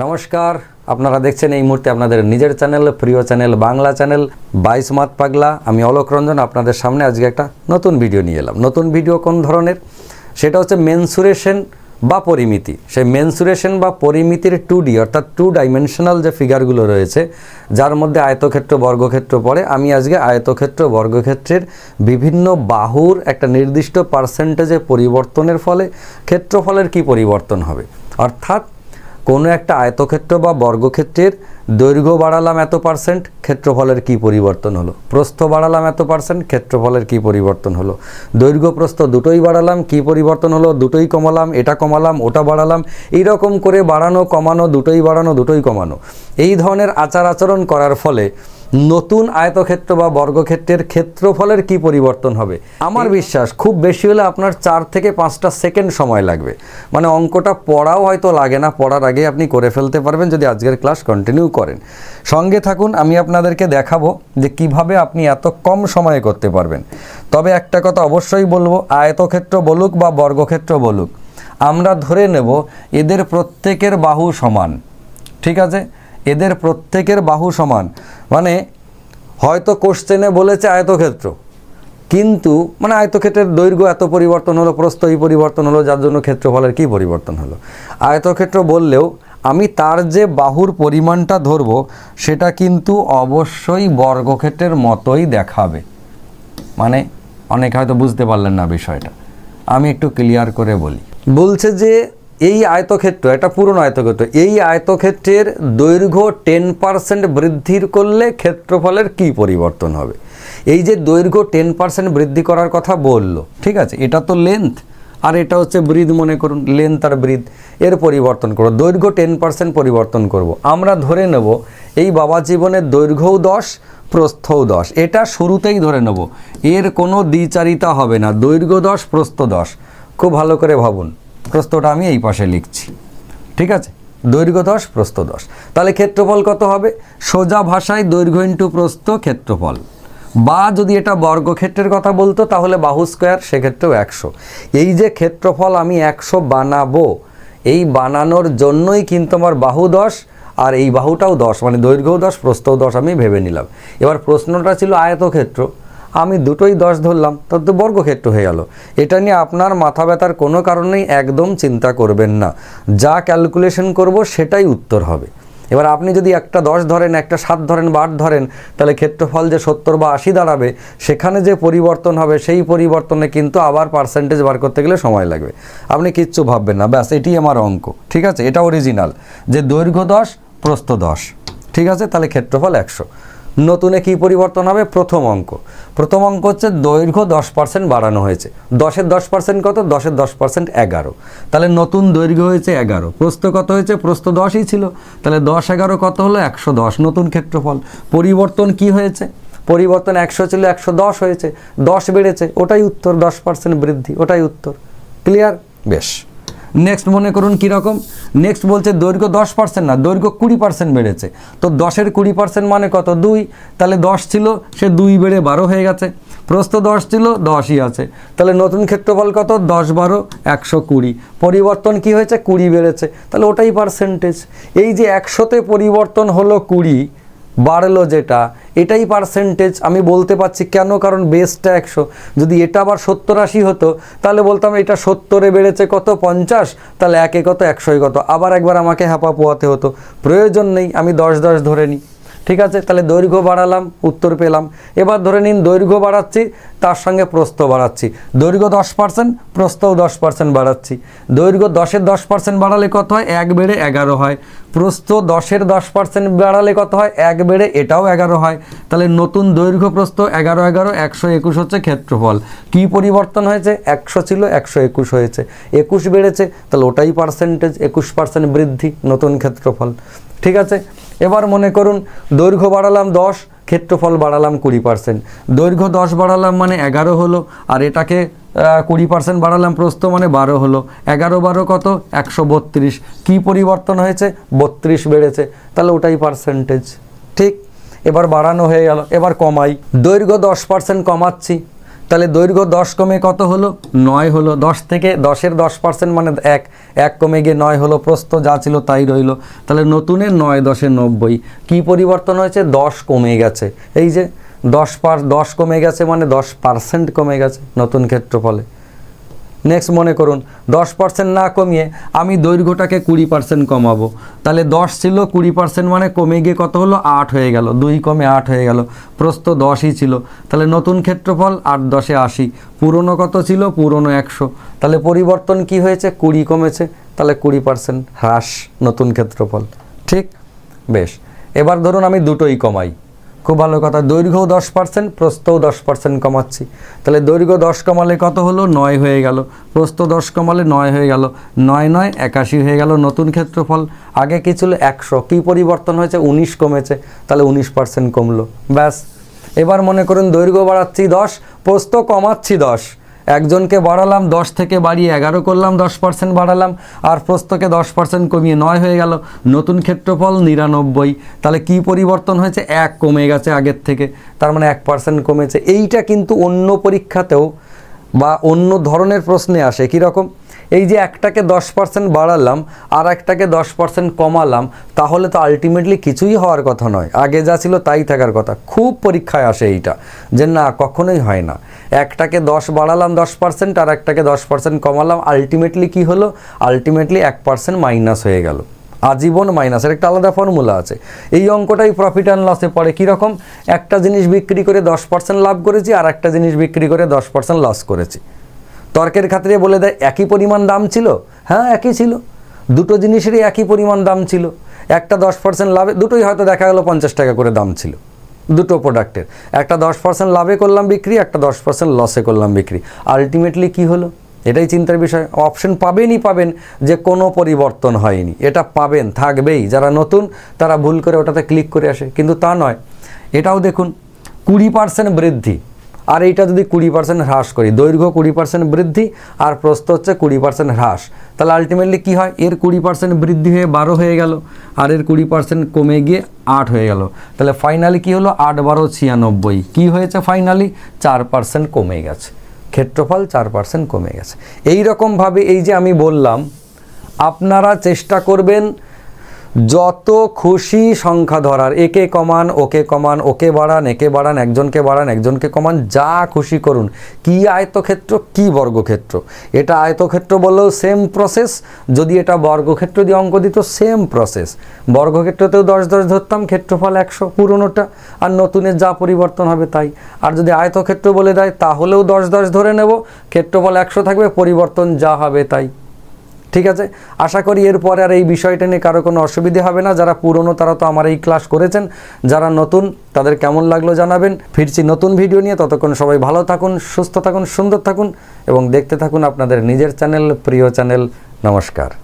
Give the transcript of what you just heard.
নমস্কার, আপনারা দেখছেন এই মুহূর্তে আপনাদের নিজের চ্যানেল, প্রিয় চ্যানেল, বাংলা চ্যানেল, বাইশ মাত পাগলা। আমি অলোক রঞ্জন, আপনাদের সামনে আজকে একটা নতুন ভিডিও নিয়ে এলাম। নতুন ভিডিও কোন ধরনের? সেটা হচ্ছে মেনসুরেশন বা পরিমিতি। সেই মেনসুরেশন বা পরিমিতির টু ডি অর্থাৎ টু ডাইমেনশনাল যে ফিগারগুলো রয়েছে, যার মধ্যে আয়তক্ষেত্র, বর্গক্ষেত্র পড়ে, আমি আজকে আয়তক্ষেত্র, বর্গক্ষেত্রের বিভিন্ন বাহুর একটা নির্দিষ্ট পার্সেন্টেজে পরিবর্তনের ফলে ক্ষেত্রফলের কি পরিবর্তন হবে? অর্থাৎ কোনো একটা আয়তক্ষেত্র বা বর্গক্ষেত্রের দৈর্ঘ্য বাড়ালাম এত পার্সেন্ট, ক্ষেত্রফলের কি পরিবর্তন হলো? প্রস্থ বাড়ালাম এত পার্সেন্ট, ক্ষেত্রফলের কি পরিবর্তন হলো? দৈর্ঘ্য প্রস্থ দুটোই বাড়ালাম, কি পরিবর্তন হলো? দুটোই কমালাম, এটা কমালাম, ওটা বাড়ালাম, এইরকম করে বাড়ানো, কমানো, দুটোই বাড়ানো, দুটোই কমানো। এই ধরনের আচার আচরণ করার ফলে নতুন আয়তক্ষেত্র বা বর্গক্ষেত্রের ক্ষেত্রফলের কি পরিবর্তন হবে? আমার বিশ্বাস খুব বেশি হলে আপনার চার থেকে পাঁচটা সেকেন্ড সময় লাগবে। মানে অঙ্কটা পড়াও হয়তো লাগে না পড়ার আগে আপনি করে ফেলতে পারবেন যদি আজকের ক্লাস কন্টিনিউ করেন। সঙ্গে থাকুন আমি আপনাদেরকে দেখাবো যে কীভাবে আপনি এত কম সময়ে করতে পারবেন। তবে একটা কথা অবশ্যই বলব আয়তক্ষেত্র বলুক বা বর্গক্ষেত্র বলুক আমরা ধরে নেব এদের প্রত্যেকের বাহু সমান। ঠিক আছে? এদের প্রত্যেকের বাহু সমান। মানে হয়তো কোশ্চেনে বলেছে আয়তক্ষেত্র। কিন্তু মানে আয়তক্ষেত্রের দৈর্ঘ্য এত পরিবর্তন হলো, প্রস্থ এই পরিবর্তন হলো, যার জন্য ক্ষেত্রফলের কি পরিবর্তন হলো? আয়তক্ষেত্র বললেও, আমি তার যে বাহুর পরিমাণটা ধরবো, সেটা কিন্তু অবশ্যই বর্গক্ষেত্রের মতোই দেখাবে। মানে অনেকে হয়তো বুঝতে পারলেন না বিষয়টা। আমি একটু ক্লিয়ার করে বলি। বলছে যে এই আয়তক্ষেত্র এটা পুরনো আয়তক্ষেত্র, এই আয়তক্ষেত্রের দৈর্ঘ্য টেন পার্সেন্ট বৃদ্ধির করলে ক্ষেত্রফলের কি পরিবর্তন হবে? এই যে দৈর্ঘ্য টেন পার্সেন্ট বৃদ্ধি করার কথা বলল, ঠিক আছে? এটা তো লেন্থ আর এটা হচ্ছে ব্রিদ মনে করুন লেন্থ আর ব্রিদ এর পরিবর্তন করব দৈর্ঘ্য টেন পার্সেন্ট পরিবর্তন করব। আমরা ধরে নেব, এই বাবা জীবনের দৈর্ঘ্যও দশ, প্রস্থও দশ। এটা শুরুতেই ধরে নেব। এর কোনো দ্বিচারিতা হবে না। দৈর্ঘ্য দশ, প্রস্থ দশ। খুব ভালো করে ভাবুন। প্রস্থটা আমি এই পাশে লিখছি। ঠিক আছে? দৈর্ঘ্য দশ, প্রস্থ দশ। তাহলে ক্ষেত্রফল কত হবে? সোজা ভাষায় দৈর্ঘ্য ইন্টু প্রস্থ ক্ষেত্রফল। বা যদি এটা বর্গক্ষেত্রের কথা বলতো, তাহলে বাহু স্কোয়ার, সেক্ষেত্রেও একশো। এই যে ক্ষেত্রফল আমি একশো বানাবো, এই বানানোর জন্যই কিন্তু আমার বাহু দশ, আর এই বাহুটাও দশ। মানে দৈর্ঘ্যও দশ, প্রস্থও দশ আমি ভেবে নিলাম। এবার প্রশ্নটা ছিল আয়তক্ষেত্র। আমি দুটোই দশ ধরলাম, তার তো বর্গক্ষেত্র হয়ে গেল। এটা নিয়ে আপনার মাথা ব্যথার কোনো কারণেই একদম চিন্তা করবেন না। যা ক্যালকুলেশন করব সেটাই উত্তর হবে। এবার আপনি যদি একটা দশ ধরেন, একটা সাত ধরেন বা আট ধরেন, তাহলে ক্ষেত্রফল যে সত্তর বা আশি দাঁড়াবে, সেখানে যে পরিবর্তন হবে, সেই পরিবর্তনে কিন্তু আবার পার্সেন্টেজ বার করতে গেলে সময় লাগবে। আপনি কিচ্ছু ভাববেন না, ব্যাস, এটি আমার অঙ্ক, ঠিক আছে? এটা অরিজিনাল যে দৈর্ঘ্য দশ, প্রস্থ দশ, ঠিক আছে? তাহলে ক্ষেত্রফল একশো। নতুনে কি পরিবর্তন হবে? প্রথম অঙ্ক। প্রথম অঙ্ক হচ্ছে দৈর্ঘ্য দশ পার্সেন্ট বাড়ানো হয়েছে। দশের দশ পার্সেন্ট কত? দশের দশ পার্সেন্ট এগারো। তাহলে নতুন দৈর্ঘ্য হয়েছে এগারো। প্রস্থ কত হয়েছে? প্রস্থ দশই ছিল। তাহলে দশ এগারো কত হলো? একশো দশ। নতুন ক্ষেত্রফল। পরিবর্তন কি হয়েছে? পরিবর্তন একশো ছিল, একশো দশ হয়েছে। দশ বেড়েছে। ওটাই উত্তর। দশ পার্সেন্ট বৃদ্ধি। ওটাই উত্তর। ক্লিয়ার বেশ। নেক্সট মনে করুন কীরকম? নেক্সট বলছে দৈর্ঘ্য দশ পার্সেন্ট না, দৈর্ঘ্য কুড়ি পার্সেন্ট বেড়েছে। তো দশের কুড়ি পার্সেন্ট মানে কত? দুই। তাহলে দশ ছিল, সে দুই বেড়ে বারো হয়ে গেছে। প্রস্থ দশ ছিল, দশই আছে। তাহলে নতুন ক্ষেত্রফল কত? দশ বারো, একশো কুড়ি। পরিবর্তন কি হয়েছে? কুড়ি বেড়েছে। তাহলে ওটাই পার্সেন্টেজ এই যে একশোতে পরিবর্তন হলো কুড়ি বাড়লো যেটা, এটাই পার্সেন্টেজ আমি বলতে পারছি কেন? কারণ বেসটা একশো। যদি এটা আবার সত্তর আশি হতো, তাহলে বলতাম এটা সত্তরে বেড়েছে কত? পঞ্চাশ। তাহলে একে কত? একশোই কত? আবার একবার আমাকে হ্যাপা পোয়াতে হতো। প্রয়োজন নেই, আমি দশ দশ ধরে নিই। ঠিক আছে, তাহলে দৈর্ঘ্য বাড়ালাম, উত্তর পেলাম। এবার ধরে নিন দৈর্ঘ্য বাড়াচ্ছি, তার সঙ্গে প্রস্থ বাড়াচ্ছি। দৈর্ঘ্য দশ পার্সেন্ট, প্রস্থও দশ পার্সেন্ট বাড়াচ্ছি। দৈর্ঘ্য দশের দশ পার্সেন্ট বাড়ালে কত হয়? এক বেড়ে এগারো হয়। প্রস্থ দশের দশ পার্সেন্ট বাড়ালে কত হয়? এক বেড়ে এটাও এগারো হয়। তাহলে নতুন দৈর্ঘ্য প্রস্থ এগারো এগারো, একশো একুশ হচ্ছে ক্ষেত্রফল। কি পরিবর্তন হয়েছে? একশো ছিল, একশো একুশ হয়েছে। একুশ বেড়েছে, তাহলে ওটাই পার্সেন্টেজ, একুশ পার্সেন্ট বৃদ্ধি, নতুন ক্ষেত্রফল। ঠিক আছে? এবার মনে করুন, দৈর্ঘ্য বাড়ালাম দশ, ক্ষেত্রফল বাড়ালাম কুড়ি পার্সেন্ট দৈর্ঘ্য দশ বাড়ালাম মানে এগারো হলো, আর এটাকে কুড়ি পার্সেন্ট বাড়ালাম প্রস্থ মানে বারো হলো। এগারো বারো কত? একশো বত্রিশ। কী পরিবর্তন হয়েছে? বত্রিশ বেড়েছে। তাহলে ওটাই পার্সেন্টেজ ঠিক? এবার বাড়ানো হয়ে গেল। এবার কমাই। দৈর্ঘ্য দশ পার্সেন্ট কমাচ্ছি। তাহলে দৈর্ঘ্য দশ কমে কত হলো? নয় হলো। দশ থেকে দশের দশ পার্সেন্ট মানে এক। এক কমে গিয়ে নয় হলো। প্রস্থ যা ছিল তাই রইল। তাহলে নতুনের নয় দশে নব্বই। কী পরিবর্তন হয়েছে? দশ কমে গেছে। এই যে দশ পার দশ কমে গেছে মানে দশ পার্সেন্ট কমে গেছে নতুন ক্ষেত্রফলে। নেক্সট মনে করুন, দশ পার্সেন্ট না কমিয়ে আমি দৈর্ঘ্যটাকে কুড়ি পার্সেন্ট কমাবো। তাহলে দশ ছিল, কুড়ি পার্সেন্ট মানে কমে গিয়ে কত হলো? আট হয়ে গেল। দুই কমে আট হয়ে গেল। প্রস্থ দশই ছিল। তাহলে নতুন ক্ষেত্রফল আট দশে আশি। পুরনো কত ছিল? পুরনো একশো। তাহলে পরিবর্তন কি হয়েছে? কুড়ি কমেছে। তাহলে কুড়ি পার্সেন্ট হ্রাস নতুন ক্ষেত্রফল। ঠিক? বেশ। এবার ধরুন আমি দুটোই কমাই। খুব ভালো কথা, দৈর্ঘ্য দশ পার্সেন্ট প্রস্তও দশ পার্সেন্ট কমাচ্ছি। তাহলে দৈর্ঘ্য দশ কমালে কত হলো? নয় হয়ে গেল। প্রস্থ দশ কমালে নয় হয়ে গেল। নয় নয়, একাশি হয়ে গেল নতুন ক্ষেত্রফল। আগে কী ছিল? একশো। কী পরিবর্তন হয়েছে? উনিশ কমেছে। তাহলে উনিশ পার্সেন্ট কমলো। ব্যাস। এবার মনে করুন দৈর্ঘ্য বাড়াচ্ছি দশ, প্রস্থ কমাচ্ছি দশ। একজনকে বাড়ালাম, দশ থেকে বাড়িয়ে এগারো করলাম, দশ পার্সেন্ট বাড়ালাম, আর প্রস্তকে দশ পার্সেন্ট কমিয়ে নয় হয়ে গেল। নতুন ক্ষেত্রফল নিরানব্বই। তাহলে কি পরিবর্তন হয়েছে? এক কমে গেছে আগের থেকে। তার মানে এক পার্সেন্ট কমেছে। এইটা কিন্তু অন্য পরীক্ষাতেও বা অন্য ধরনের প্রশ্নে আসে। কীরকম? এই যে একটাকে দশ পার্সেন্ট বাড়ালাম আর একটাকে দশ পার্সেন্ট কমালাম, তাহলে তো আলটিমেটলি কিছুই হওয়ার কথা নয়। আগে যা ছিল তাই থাকার কথা। খুব পরীক্ষায় আসে এইটা যে না, কখনোই হয় না। একটাকে দশ বাড়ালাম দশ পার্সেন্ট আর একটাকে দশ পার্সেন্ট কমালাম আলটিমেটলি কি হলো? আলটিমেটলি এক পার্সেন্ট মাইনাস হয়ে গেল। আজীবন মাইনাসের একটা আলাদা ফর্মুলা আছে। এই অঙ্কটাই প্রফিট অ্যান্ড লসে পড়ে কীরকম? একটা জিনিস বিক্রি করে দশ পার্সেন্ট লাভ করেছি আর একটা জিনিস বিক্রি করে দশ পার্সেন্ট লস করেছি। তর্কের খাতিরে বলে দেয়, একই পরিমাণ দাম ছিল? হ্যাঁ একই ছিল। দুটো জিনিসেরই একই পরিমাণ দাম ছিল। একটা দশ পার্সেন্ট লাভে দুটোই হয়তো দেখা গেলো পঞ্চাশ টাকা করে দাম ছিল। দুটো প্রোডাক্টের একটা দশ পার্সেন্ট লাভে করলাম বিক্রি, একটা দশ পার্সেন্ট লসে করলাম বিক্রি। আলটিমেটলি কি হলো? এটাই চিন্তার বিষয়। অপশন পাবেনই পাবেন যে কোনো পরিবর্তন হয়নি। এটা পাবেন, থাকবেই। যারা নতুন, তারা ভুল করে ওটাতে ক্লিক করে আসে। কিন্তু তা নয়। এটাও দেখুন, কুড়ি পার্সেন্ট বৃদ্ধি। আর এইটা যদি কুড়ি পার্সেন্ট হ্রাস করি, দৈর্ঘ্য কুড়ি পার্সেন্ট বৃদ্ধি আর প্রস্থ হচ্ছে কুড়ি পার্সেন্ট হ্রাস, তাহলে আলটিমেটলি কী হয়? এর কুড়ি পার্সেন্ট বৃদ্ধি হয়ে বারো হয়ে গেল আর এর কুড়ি পার্সেন্ট কমে গিয়ে আট হয়ে গেল। তাহলে ফাইনালি কী হলো? আট বারো ছিয়ানব্বই। কী হয়েছে ফাইনালি চার পার্সেন্ট কমে গেছে। ক্ষেত্রফল চার পার্সেন্ট কমে গেছে। এই রকমভাবে এই যে আমি বললাম, আপনারা চেষ্টা করবেন যত খুশি সংখ্যা ধরার, একে কমান, ওকে কমান, ওকে বাড়ান, একে বাড়ান, একজনকে বাড়ান, একজনকে কমান, যা খুশি করুন। কি আয়তক্ষেত্র? কি বর্গক্ষেত্র? এটা আয়তক্ষেত্র বললেও সেম প্রসেস যদি এটা বর্গক্ষেত্র দিয়ে অঙ্ক দিত সেম প্রসেস বর্গক্ষেত্রতেও দশ দশ ধরতাম, ক্ষেত্রফল একশো পুরনোটা, আর নতুনের যা পরিবর্তন হবে তাই। আর যদি আয়তক্ষেত্র বলে দেয়, তাহলেও দশ দশ ধরে নেব, ক্ষেত্রফল একশো থাকবে, পরিবর্তন যা হবে তাই। ঠিক আছে? আশা করি এরপরে আর এই বিষয়টা নিয়ে কারও কোনো অসুবিধে হবে না। যারা পুরনো, তারা তো আমার এই ক্লাস করেছেন। যারা নতুন, তাদের কেমন লাগল জানাবেন। ফিরছি নতুন ভিডিও নিয়ে। ততক্ষণ সবাই ভালো থাকুন, সুস্থ থাকুন, সুন্দর থাকুন এবং দেখতে থাকুন আপনাদের নিজের চ্যানেল, প্রিয় চ্যানেল। নমস্কার।